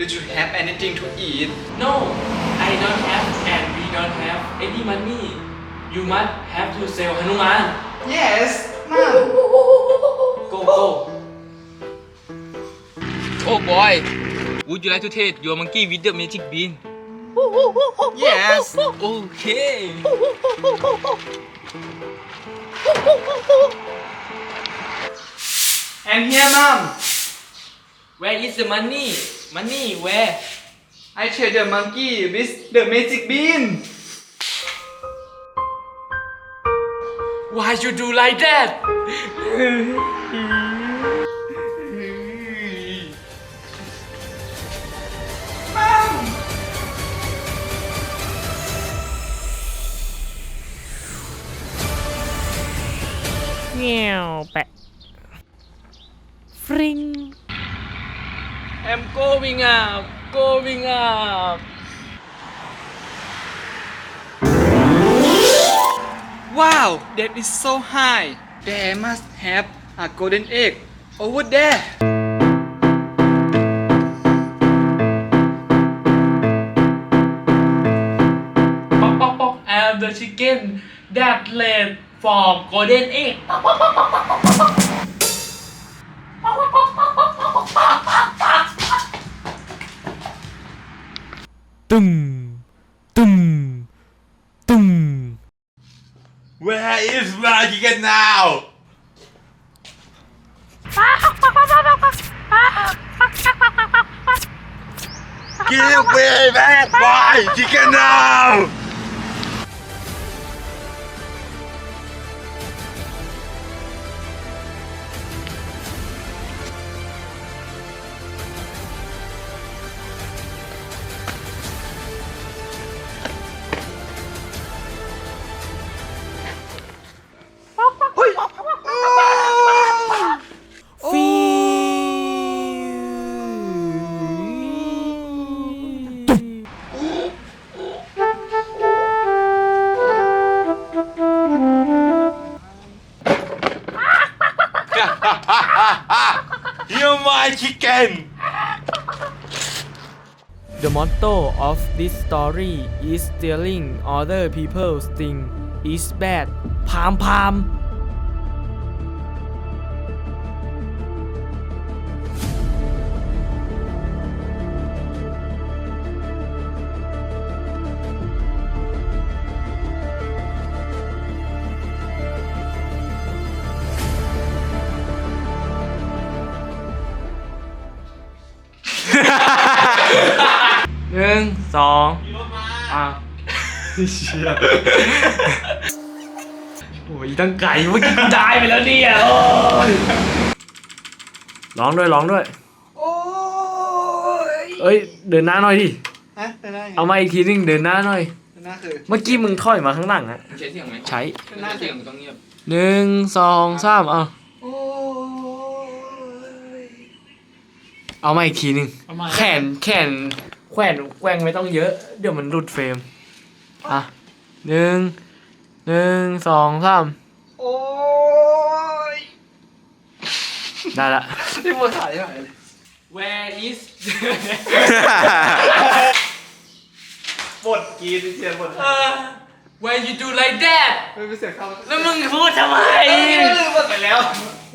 Did you have anything to eat? No I don't have and we don't have any money. You must have to sell Hanuman. Yes นั่น Go go. Oh boy. Would you like to taste your monkey with the magic bean? Yes. Okay. And here mom Where is the money Money where I trade the monkey with the magic bean Why you do like that Meow, pet. Fring. I'm going up Going up. Wow that is so high. There must have a golden egg over there. Pop pop pop I'm the chicken that laid from golden egg Tum. Tum. Tum. Where is chicken now? Give me back my chicken now! You're my chicken! The motto of this story is stealing other people's thing is bad. Palm palm. งสองอะเชี่ยโอ้ยตั้งไก่เมื่อกี้กูได้ไปแล้วเนี่ยโอ้ยร้องด้วยร้องด้วยโอ้ยเอ้ย เดินหน้าหน่อยดิฮะได้ได้ไงเอามาอีกทีนึงเดินหน้าหน่อยหน้าคือเมื่อกี้มึงถอยมาข้างหลังอะใช้เสียงไหมใช้หน้าเสียงต้องเงียบหนึ่งสองสามเอาโอ้ยเอามาอีกทีนึง เอามา แขนแขน แขวนแกว่งไม่ต้องเยอะ เดี๋ยวมันหลุดเฟรม อะหนึ่งหนึ่งสองสามโอ้ยได้ละที่มัวถ่ายยังไงเลย Where is บทกรีดเสียงบท Why you do like that ไม่เป็นเสียงเขาแล้วมึงพูดทำไมไม่ลืมบทไปแล้ว